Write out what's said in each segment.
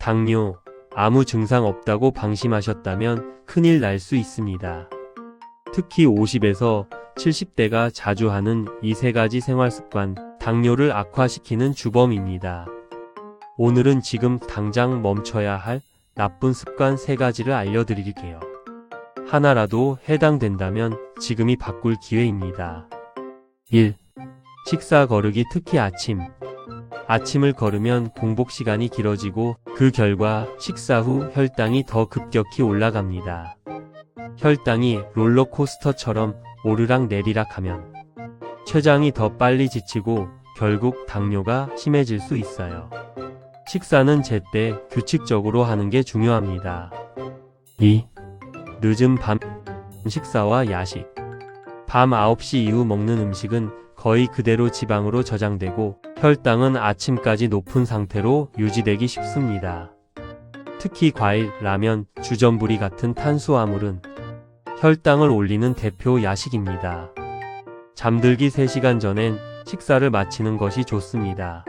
당뇨, 아무 증상 없다고 방심하셨다면 큰일 날 수 있습니다. 특히 50에서 70대가 자주 하는 이 세 가지 생활 습관, 당뇨를 악화시키는 주범입니다. 오늘은 지금 당장 멈춰야 할 나쁜 습관 세 가지를 알려드릴게요. 하나라도 해당된다면 지금이 바꿀 기회입니다. 1. 식사 거르기 특히 아침. 아침을 거르면 공복 시간이 길어지고 그 결과 식사 후 혈당이 더 급격히 올라갑니다. 혈당이 롤러코스터처럼 오르락 내리락 하면 췌장이 더 빨리 지치고 결국 당뇨가 심해질 수 있어요. 식사는 제때 규칙적으로 하는 게 중요합니다. 2. 늦은 밤 식사와 야식. 밤 9시 이후 먹는 음식은 거의 그대로 지방으로 저장되고 혈당은 아침까지 높은 상태로 유지되기 쉽습니다. 특히 과일, 라면, 주전부리 같은 탄수화물은 혈당을 올리는 대표 야식입니다. 잠들기 3시간 전엔 식사를 마치는 것이 좋습니다.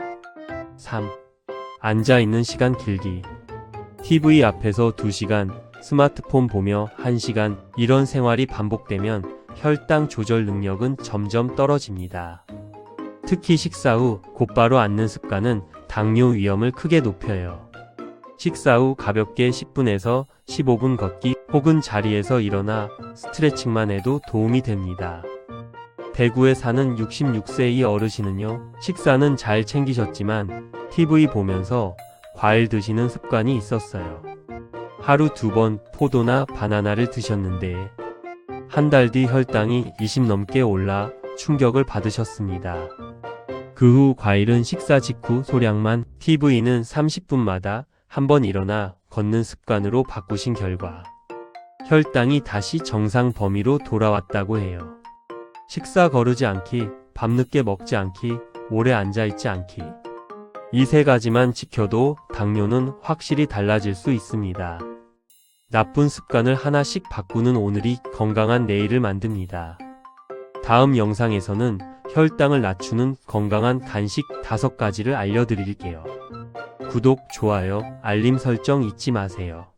3. 앉아 있는 시간 길기. TV 앞에서 2시간, 스마트폰 보며 1시간, 이런 생활이 반복되면 혈당 조절 능력은 점점 떨어집니다. 특히 식사 후 곧바로 앉는 습관은 당뇨 위험을 크게 높여요. 식사 후 가볍게 10분에서 15분 걷기 혹은 자리에서 일어나 스트레칭만 해도 도움이 됩니다. 대구에 사는 66세 이 어르신은요, 식사는 잘 챙기셨지만 TV 보면서 과일 드시는 습관이 있었어요. 하루 두 번 포도나 바나나를 드셨는데 한 달 뒤 혈당이 20 넘게 올라 충격을 받으셨습니다. 그 후 과일은 식사 직후 소량만 TV는 30분마다 한 번 일어나 걷는 습관으로 바꾸신 결과 혈당이 다시 정상 범위로 돌아왔다고 해요. 식사 거르지 않기, 밤늦게 먹지 않기, 오래 앉아있지 않기. 이 세 가지만 지켜도 당뇨는 확실히 달라질 수 있습니다. 나쁜 습관을 하나씩 바꾸는 오늘이 건강한 내일을 만듭니다. 다음 영상에서는 혈당을 낮추는 건강한 간식 5가지를 알려드릴게요. 구독, 좋아요, 알림 설정 잊지 마세요.